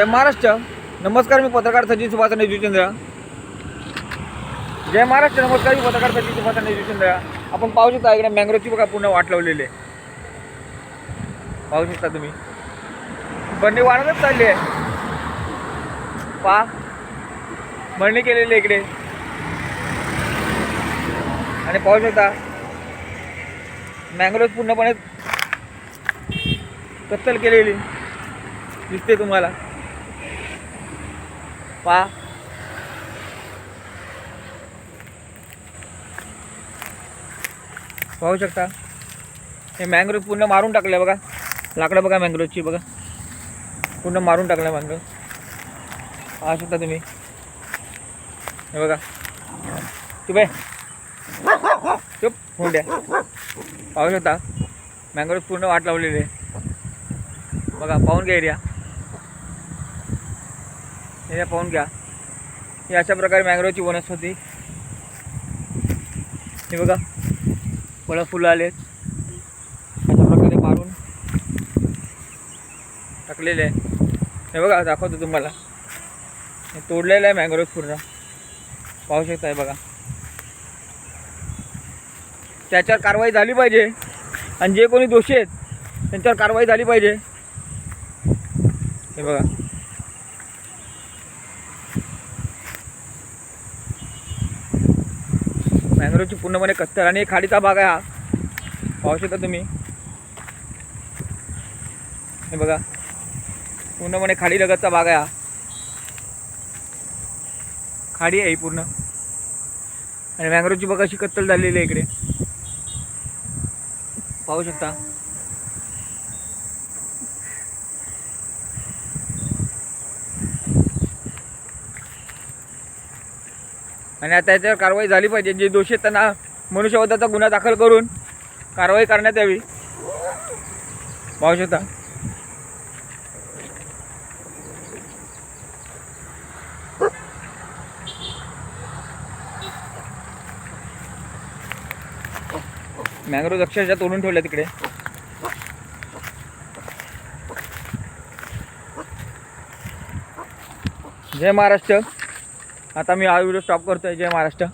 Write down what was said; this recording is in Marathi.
जय महाराष्ट्र. नमस्कार मी पत्रकार सचिन सुभाष नेजुचंद्र जय महाराष्ट्र नमस्कार मी पत्रकार सचिन सुभाष नेजुचंद्र आपण पाहू शकता इकडे मँग्रोवची बघा पूर्ण वाट लावलेली आहे. पाहू शकता तुम्ही. बंडी वाढतच चालली आहे. पा मळणी केलेली आहे इकडे. आणि पाहू शकता मँग्रोव पूर्णपणे कत्तल केलेली दिसते तुम्हाला. पहा पाहू शकता. हे मँग्रोव पूर्ण मारून टाकलं बघा. लाकडं बघा मँग्रोवची बघा. पूर्ण मारून टाकलं मँग्रोव पाहू शकता तुम्ही. हे बघा. तू बाय चुप. होऊन द्या. पाहू शकता. मँग्रोव पूर्ण वाट लावलेली आहे. बघा पाहून घ्या एरिया हे पाहून घ्या. ही अशा प्रकारे मॅंग्रोवची वनस्पती. हे बघा. फळं फुलं आलेत. अशा प्रकारे मारून टाकलेले आहे हे बघा दाखवतो तुम्हाला. हे तोडलेलं आहे मॅंग्रोव पूर्ण. पाहू शकता हे बघा. त्याच्यावर कारवाई झाली पाहिजे. आणि जे कोणी दोषी आहेत त्यांच्यावर कारवाई झाली पाहिजे. हे बघा. मँग्रोवची पूर्णपणे कत्तर आणि खाडीचा भाग आहे हा. पाहू शकता तुम्ही. हे बघा. पूर्णपणे खाडी लगतचा भाग आहे हा. खाडी आहे ही पूर्ण. आणि मँग्रोवची बघा अशी कत्तल झालेली आहे इकडे. पाहू शकता. आणि आता याच्यावर कारवाई झाली पाहिजे. जे दोषी त्यांना मनुष्यवधाचा गुन्हा दाखल करून कारवाई करण्यात यावी. पाहू शकता मँग्रोव अक्षरशः तोडून ठेवल्या तिकडे. जय महाराष्ट्र. आता मी हा व्हिडिओ स्टॉप करतोय. जय महाराष्ट्र.